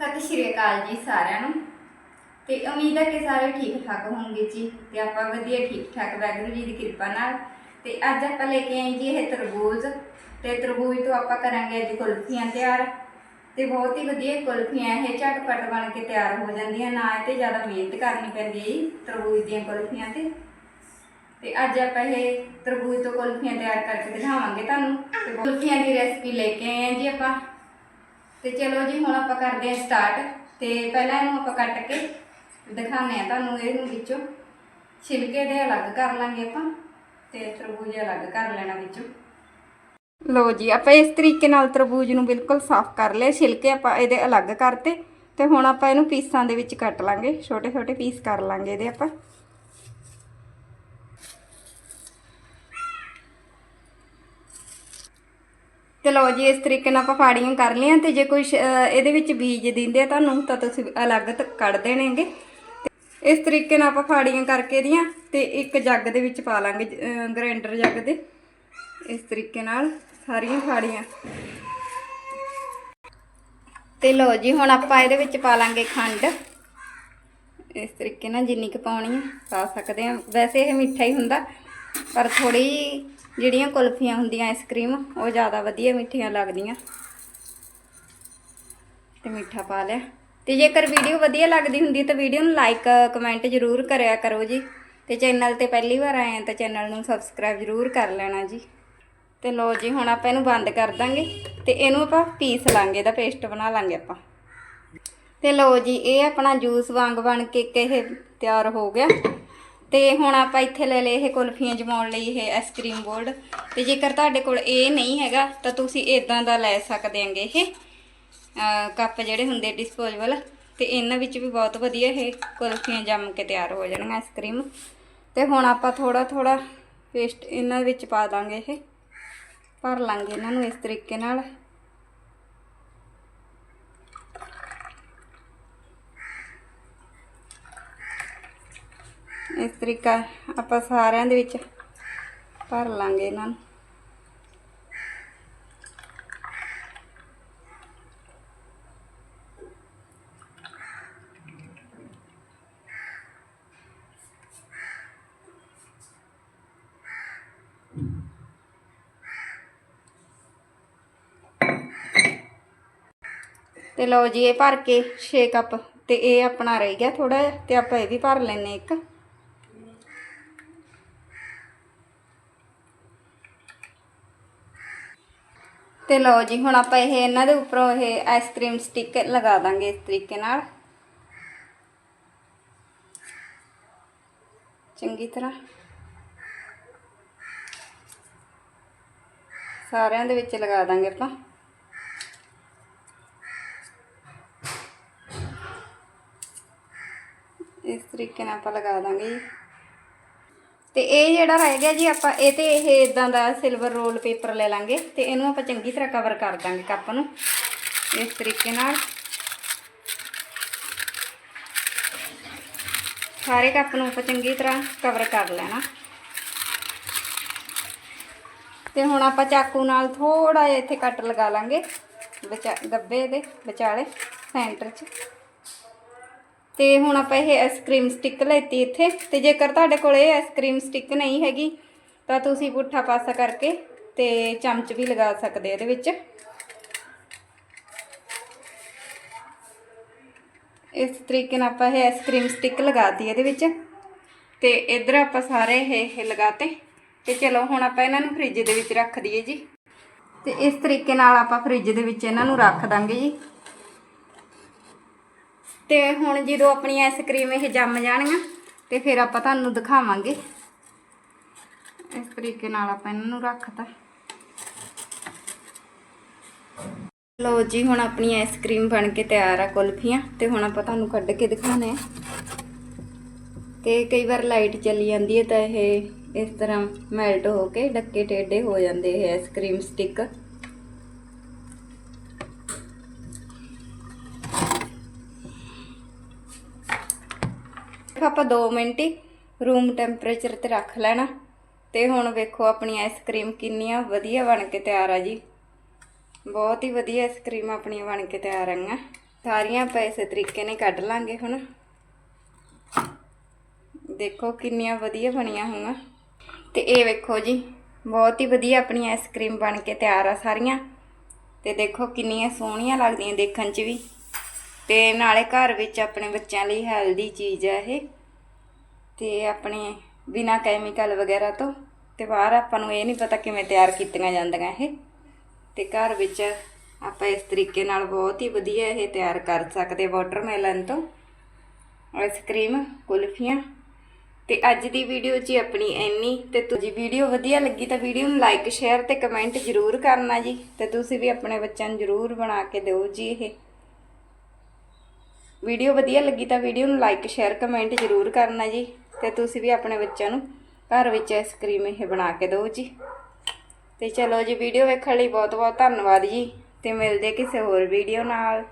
ਸਤਿ ਸ਼੍ਰੀ ਅਕਾਲ ਜੀ ਸਾਰਿਆਂ ਨੂੰ। ਤੇ ਉਮੀਦ ਹੈ ਕਿ ਸਾਰੇ ਠੀਕ ਠਾਕ ਹੋਣਗੇ ਜੀ ਤੇ ਆਪਾਂ ਵਧੀਆ ਠੀਕ ਠਾਕ ਵਾਹਿਗੁਰੂ ਜੀ ਦੀ ਕਿਰਪਾ ਨਾਲ। ਤੇ ਅੱਜ ਆਪਾਂ ਲੈ ਕੇ ਆਏ ਜੀ ਇਹ ਤਰਬੂਜ। ਤੇ ਤਰਬੂਜ ਤੋਂ ਆਪਾਂ ਕਰਾਂਗੇ ਅੱਜ ਕੁਲਫੀਆਂ ਤਿਆਰ। ਤੇ ਬਹੁਤ ਹੀ ਵਧੀਆ ਕੁਲਫੀਆਂ, ਇਹ ਝਟਪਟ ਬਣ ਕੇ ਤਿਆਰ ਹੋ ਜਾਂਦੀਆਂ, ਨਾ ਇਹ ਤੇ ਜ਼ਿਆਦਾ ਮਿਹਨਤ ਕਰਨੀ ਪੈਂਦੀ ਹੈ ਜੀ ਤਰਬੂਜ ਦੀਆਂ ਕੁਲਫੀਆਂ ਤੇ। ਤੇ ਅੱਜ ਆਪਾਂ ਇਹ ਤਰਬੂਜ ਤੋਂ ਕੁਲਫੀਆਂ ਤਿਆਰ ਕਰਕੇ ਦਿਖਾਵਾਂਗੇ ਤੁਹਾਨੂੰ। ਤੇ ਕੁਲਫੀਆਂ ਦੀ ਰੈਸਪੀ ਲੈ ਕੇ ਆਏ ਹਾਂ ਜੀ ਆਪਾਂ। ਤੇ ਚਲੋ ਜੀ, ਹੁਣ ਆਪਾਂ ਕਰਦੇ ਹਾਂ ਸਟਾਰਟ ਤੇ ਪਹਿਲਾਂ ਇਹਨੂੰ ਆਪਾਂ ਕੱਟ ਕੇ ਦਿਖਾਉਂਦੇ ਆ ਤੁਹਾਨੂੰ, ਇਹਨੂੰ ਵਿੱਚੋਂ। ਛਿਲਕੇ ਦੇ ਅਲੱਗ ਕਰ ਲਾਂਗੇ ਆਪਾਂ, ਤੇ ਤਰਬੂਜ ਅਲੱਗ ਕਰ ਲੈਣਾ ਵਿੱਚੋਂ। ਲੋ ਜੀ, ਆਪਾਂ ਇਸ ਤਰੀਕੇ ਨਾਲ ਤਰਬੂਜ ਨੂੰ ਬਿਲਕੁਲ ਸਾਫ਼ ਕਰ ਲਿਆ ਛਿਲਕੇ ਆਪਾਂ ਇਹਦੇ ਅਲੱਗ ਕਰਤੇ। ਤੇ ਹੁਣ ਆਪਾਂ ਇਹਨੂੰ ਪੀਸਾਂ ਦੇ ਵਿੱਚ ਕੱਟ ਲਾਂਗੇ ਛੋਟੇ ਛੋਟੇ ਪੀਸ ਕਰ ਲਾਂਗੇ ਇਹਦੇ ਆਪਾਂ। ਤੇ ਲਓ ਜੀ, ਇਸ ਤਰੀਕੇ ਨਾਲ ਆਪਾਂ ਫਾੜੀਆਂ ਕਰ ਲਈਆਂ ਤੇ ਜੇ ਕੋਈ ਸ਼- ਇਹਦੇ ਵਿੱਚ ਬੀਜ ਦਿੰਦੇ ਆ ਤੁਹਾਨੂੰ, ਤਾਂ ਤੁਸੀਂ ਅਲੱਗ ਕੱਢ ਦੇਣਗੇ ਇਸ ਤਰੀਕੇ ਨਾਲ ਆਪਾਂ ਫਾੜੀਆਂ ਕਰਕੇ ਦੀਆਂ ਤੇ ਇੱਕ ਜੱਗ ਦੇ ਵਿੱਚ ਪਾ ਲਾਂਗੇ ਗ੍ਰਾਈਂਡਰ ਜੱਗ ਦੇ। ਇਸ ਤਰੀਕੇ ਨਾਲ ਸਾਰੀਆਂ ਫਾੜੀਆਂ। ਤੇ ਲਓ ਜੀ, ਹੁਣ ਆਪਾਂ ਇਹਦੇ ਵਿੱਚ ਪਾ ਲਾਂਗੇ ਖੰਡ। ਇਸ ਤਰੀਕੇ ਨਾਲ ਜਿੰਨੀ ਕੁ ਪਾਉਣੀ ਆ, ਪਾ ਸਕਦੇ ਆ। ਵੈਸੇ ਇਹ ਮਿੱਠਾ ਹੀ ਹੁੰਦਾ। ਪਰ ਥੋੜੀ ਜਿਹੜੀਆਂ ਕੁਲਫੀਆਂ ਹੁੰਦੀਆਂ ਆਈਸਕ੍ਰੀਮ ਉਹ ਜ਼ਿਆਦਾ ਵਧੀਆ ਮਿੱਠੀਆਂ ਲੱਗਦੀਆਂ। ਤੇ ਮਿੱਠਾ ਪਾ ਲਿਆ। ਤੇ ਜੇਕਰ ਵੀਡੀਓ ਵਧੀਆ ਲੱਗਦੀ ਹੁੰਦੀ, ਤਾਂ ਵੀਡੀਓ ਨੂੰ ਲਾਈਕ ਕਮੈਂਟ ਜ਼ਰੂਰ ਕਰਿਆ ਕਰੋ ਜੀ। ਤੇ ਚੈਨਲ ਤੇ ਪਹਿਲੀ ਵਾਰ ਆਏ ਆ ਤਾਂ ਚੈਨਲ ਨੂੰ ਸਬਸਕ੍ਰਾਈਬ ਜ਼ਰੂਰ ਕਰ ਲੈਣਾ ਜੀ। ਤੇ ਲੋ ਜੀ, ਹੁਣ ਆਪਾਂ ਇਹਨੂੰ ਬੰਦ ਕਰ ਦਾਂਗੇ। ਤੇ ਇਹਨੂੰ ਆਪਾਂ ਪੀਸ ਲਾਂਗੇ, ਇਹਦਾ ਪੇਸਟ ਬਣਾ ਲਾਂਗੇ ਆਪਾਂ। ਤੇ ਲੋ ਜੀ, ਇਹ ਆਪਣਾ ਜੂਸ ਵਾਂਗ ਬਣ ਕੇ ਇੱਕ ਇਹ ਤਿਆਰ ਹੋ ਗਿਆ। ਤੇ ਹੁਣ ਆਪਾਂ ਇੱਥੇ ਲੈ ਲਏ ਇਹ ਕੁਲਫੀਆਂ ਜਮਾਉਣ ਲਈ ਇਹ ਆਈਸਕ੍ਰੀਮ ਬੋਰਡ ਤੇ ਜੇਕਰ ਤੁਹਾਡੇ ਕੋਲ ਇਹ ਨਹੀਂ ਹੈਗਾ, ਤਾਂ ਤੁਸੀਂ ਇਦਾਂ ਦਾ ਲੈ ਸਕਦੇ ਆਂਗੇ ਇਹ ਕੱਪ ਜਿਹੜੇ ਹੁੰਦੇ ਡਿਸਪੋਜ਼ੇਬਲ ਤੇ ਇਹਨਾਂ ਵਿੱਚ ਵੀ ਬਹੁਤ ਵਧੀਆ ਇਹ ਕੁਲਫੀਆਂ ਜੰਮ ਕੇ ਤਿਆਰ ਹੋ ਜਾਣਗੀਆਂ ਆਈਸਕ੍ਰੀਮ ਤੇ ਹੁਣ ਆਪਾਂ ਥੋੜਾ ਥੋੜਾ ਪੇਸਟ ਇਹਨਾਂ ਵਿੱਚ ਪਾ ਦਾਂਗੇ ਇਹ। ਭਰ ਲਾਂਗੇ ਇਹਨਾਂ ਨੂੰ ਇਸ ਤਰੀਕੇ ਨਾਲ। ਇਸ ਤਰੀਕਾ ਆਪਾਂ ਸਾਰਿਆਂ ਦੇ ਵਿੱਚ ਭਰ ਲਾਂਗੇ ਇਹਨਾਂ ਨੂੰ। ਤੇ ਲਓ ਜੀ, ਇਹ ਭਰ ਕੇ 6 ਕੱਪ ਤੇ ਇਹ ਆਪਣਾ ਰਹਿ ਗਿਆ ਥੋੜਾ ਜਿਹਾ ਤੇ ਆਪਾਂ ਇਹ ਵੀ ਭਰ ਲੈਨੇ ਇੱਕ। ਤੇ ਲਓ ਜੀ, ਹੁਣ ਆਪਾਂ ਇਹ ਇਹਨਾਂ ਦੇ ਉੱਪਰੋਂ ਇਹ ਆਈਸਕ੍ਰੀਮ ਸਟਿਕ ਲਗਾ ਦਾਂਗੇ ਇਸ ਤਰੀਕੇ ਨਾਲ। ਚੰਗੀ ਤਰ੍ਹਾਂ। ਸਾਰਿਆਂ ਦੇ ਵਿੱਚ ਲਗਾ ਦਾਂਗੇ ਆਪਾਂ। ਇਸ ਤਰੀਕੇ ਨਾਲ ਆਪਾਂ ਲਗਾ ਦਾਂਗੇ ਜੀ। ਤੇ ਇਹ ਜਿਹੜਾ ਰਹਿ ਗਿਆ ਜੀ ਆਪਾਂ, ਇਹ ਤੇ ਇਹ ਇਦਾਂ ਦਾ ਸਿਲਵਰ ਰੋਲ ਪੇਪਰ ਲੈ ਲਾਂਗੇ ਤੇ ਇਹਨੂੰ ਆਪਾਂ ਚੰਗੀ ਤਰ੍ਹਾਂ ਕਵਰ ਕਰ ਦਾਂਗੇ ਕੱਪ ਨੂੰ ਇਸ ਤਰੀਕੇ ਨਾਲ। ਸਾਰੇ ਕੱਪ ਨੂੰ ਆਪਾਂ ਚੰਗੀ ਤਰ੍ਹਾਂ ਕਵਰ ਕਰ ਲੈਣਾ। ਤੇ ਹੁਣ ਆਪਾਂ ਚਾਕੂ ਨਾਲ ਥੋੜਾ ਜਿਹਾ ਇੱਥੇ ਕੱਟ ਲਗਾ ਲਾਂਗੇ ਵਿਚਾ ਗੱਬੇ ਦੇ ਵਿਚਾਲੇ ਸੈਂਟਰ 'ਚ। ਤੇ ਹੁਣ ਆਪਾਂ ਇਹ ਆਈਸਕ੍ਰੀਮ ਸਟਿਕ ਲੈਤੀ ਇੱਥੇ। ਤੇ ਜੇਕਰ ਤੁਹਾਡੇ ਕੋਲ ਇਹ ਆਈਸਕ੍ਰੀਮ ਸਟਿਕ ਨਹੀਂ ਹੈਗੀ, ਤਾਂ ਤੁਸੀਂ ਪੁੱਠਾ ਪਾਸਾ ਕਰਕੇ ਤੇ ਚਮਚ ਵੀ ਲਗਾ ਸਕਦੇ ਇਹਦੇ ਵਿੱਚ। ਇਸ ਤਰੀਕੇ ਨਾਲ ਆਪਾਂ ਇਹ ਆਈਸਕ੍ਰੀਮ ਸਟਿਕ ਲਗਾਤੀ ਇਹਦੇ ਵਿੱਚ। ਤੇ ਇਧਰ ਆਪਾਂ ਸਾਰੇ ਇਹ ਇਹ ਲਗਾਤੇ। ਤੇ ਚਲੋ ਹੁਣ ਆਪਾਂ ਇਹਨਾਂ ਨੂੰ ਫ੍ਰਿਜ ਦੇ ਵਿੱਚ ਰੱਖ ਦਈਏ ਜੀ। ਤੇ ਇਸ ਤਰੀਕੇ ਨਾਲ ਆਪਾਂ ਫ੍ਰਿਜ ਦੇ ਵਿੱਚ ਇਹਨਾਂ ਨੂੰ ਰੱਖ ਦਾਂਗੇ ਜੀ। ਤੇ ਹੁਣ ਜਦੋਂ ਆਪਣੀ ਆਈਸਕ੍ਰੀਮ ਇਹ ਜੰਮ ਜਾਣਗੀਆਂ, ਤੇ ਫਿਰ ਆਪਾਂ ਤੁਹਾਨੂੰ ਦਿਖਾਵਾਂਗੇ। ਇਸ ਤਰੀਕੇ ਨਾਲ ਆਪਾਂ ਇਹਨਾਂ ਨੂੰ ਰੱਖਤਾ। ਲਓ ਜੀ, ਹੁਣ ਆਪਣੀ ਆਈਸਕ੍ਰੀਮ ਬਣ ਕੇ ਤਿਆਰ ਆ ਕੁਲਫੀਆਂ, ਤੇ ਹੁਣ ਆਪਾਂ ਤੁਹਾਨੂੰ ਕੱਢ ਕੇ ਦਿਖਾਣੇ ਆ। ਤੇ ਕਈ ਵਾਰ ਲਾਈਟ ਚਲੀ ਜਾਂਦੀ ਹੈ ਤਾਂ ਇਹ ਇਸ ਤਰ੍ਹਾਂ ਮੈਲਟ ਹੋ ਕੇ ਡੱਕੇ ਟੇਢੇ ਹੋ ਜਾਂਦੇ ਇਹ ਆਈਸਕ੍ਰੀਮ ਸਟਿਕ ਆਪਾਂ 2 ਮਿੰਟ ਹੀ ਰੂਮ ਟੈਂਪਰੇਚਰ ਤੇ ਰੱਖ ਲੈਣਾ। ਤੇ ਹੁਣ ਵੇਖੋ ਆਪਣੀ ਆਈਸਕ੍ਰੀਮ ਕਿੰਨੀਆਂ ਵਧੀਆ ਬਣ ਕੇ ਤਿਆਰ ਆ ਜੀ। ਬਹੁਤ ਹੀ ਵਧੀਆ ਆਈਸਕ੍ਰੀਮ ਆਪਣੀਆਂ ਬਣ ਕੇ ਤਿਆਰ ਆਈਆਂ ਸਾਰੀਆਂ ਆਪਾਂ ਇਸੇ ਤਰੀਕੇ ਨਾਲ ਕੱਢ ਲਾਂਗੇ ਹੁਣ। ਦੇਖੋ ਕਿੰਨੀਆਂ ਵਧੀਆ ਬਣੀਆਂ ਹੋਈਆਂ। ਤੇ ਇਹ ਵੇਖੋ ਜੀ, ਬਹੁਤ ਹੀ ਵਧੀਆ ਆਪਣੀ ਆਈਸਕ੍ਰੀਮ ਬਣ ਕੇ ਤਿਆਰ ਆ ਸਾਰੀਆਂ। ਤੇ ਦੇਖੋ ਕਿੰਨੀਆਂ ਸੋਹਣੀਆਂ ਲੱਗਦੀਆਂ ਦੇਖਣ 'ਚ ਵੀ। ਤੇ ਨਾਲੇ ਘਰ ਵਿੱਚ ਆਪਣੇ ਬੱਚਿਆਂ ਲਈ ਹੈਲਦੀ ਚੀਜ਼ ਹੈ ਇਹ। ਤੇ ਆਪਣੇ ਬਿਨਾ ਕੈਮੀਕਲ ਵਗੈਰਾ ਤੋਂ ਤੇ ਬਾਹਰ ਆਪਾਂ ਨੂੰ ਇਹ ਨਹੀਂ ਪਤਾ ਕਿਵੇਂ ਤਿਆਰ ਕੀਤੀਆਂ ਜਾਂਦੀਆਂ ਇਹ। ਤੇ ਘਰ ਵਿੱਚ ਆਪਾਂ ਇਸ ਤਰੀਕੇ ਨਾਲ ਬਹੁਤ ਹੀ ਵਧੀਆ ਇਹ ਤਿਆਰ ਕਰ ਸਕਦੇ ਵਾਟਰਮੈਲਨ ਤੋਂ। ਆਈਸਕ੍ਰੀਮ ਕੁਲਫੀਆਂ। ਤੇ ਅੱਜ ਦੀ ਵੀਡੀਓ ਜੀ ਆਪਣੀ ਇੰਨੀ ਤੇ ਤੁਸੀਂ ਵੀਡੀਓ ਵਧੀਆ ਲੱਗੀ ਤਾਂ ਵੀਡੀਓ ਨੂੰ ਲਾਈਕ ਸ਼ੇਅਰ ਤੇ ਕਮੈਂਟ ਜ਼ਰੂਰ ਕਰਨਾ ਜੀ। ਤੇ ਤੁਸੀਂ ਵੀ ਆਪਣੇ ਬੱਚਿਆਂ ਨੂੰ ਜ਼ਰੂਰ ਬਣਾ ਕੇ ਦਿਓ ਜੀ ਇਹ। ਵੀਡੀਓ ਵਧੀਆ ਲੱਗੀ ਤਾਂ ਵੀਡੀਓ ਨੂੰ ਲਾਈਕ ਸ਼ੇਅਰ ਕਮੈਂਟ ਜ਼ਰੂਰ ਕਰਨਾ ਜੀ ਤੇ ਤੁਸੀਂ ਵੀ ਆਪਣੇ ਬੱਚਿਆਂ ਨੂੰ ਘਰ ਵਿੱਚ ਆਈਸਕ੍ਰੀਮ ਇਹ ਬਣਾ ਕੇ ਦਿਓ ਜੀ। ਤੇ ਚਲੋ ਜੀ, ਵੀਡੀਓ ਵੇਖਣ ਲਈ ਬਹੁਤ ਬਹੁਤ ਧੰਨਵਾਦ ਜੀ ਤੇ ਮਿਲਦੇ ਕਿਸੇ ਹੋਰ ਵੀਡੀਓ ਨਾਲ।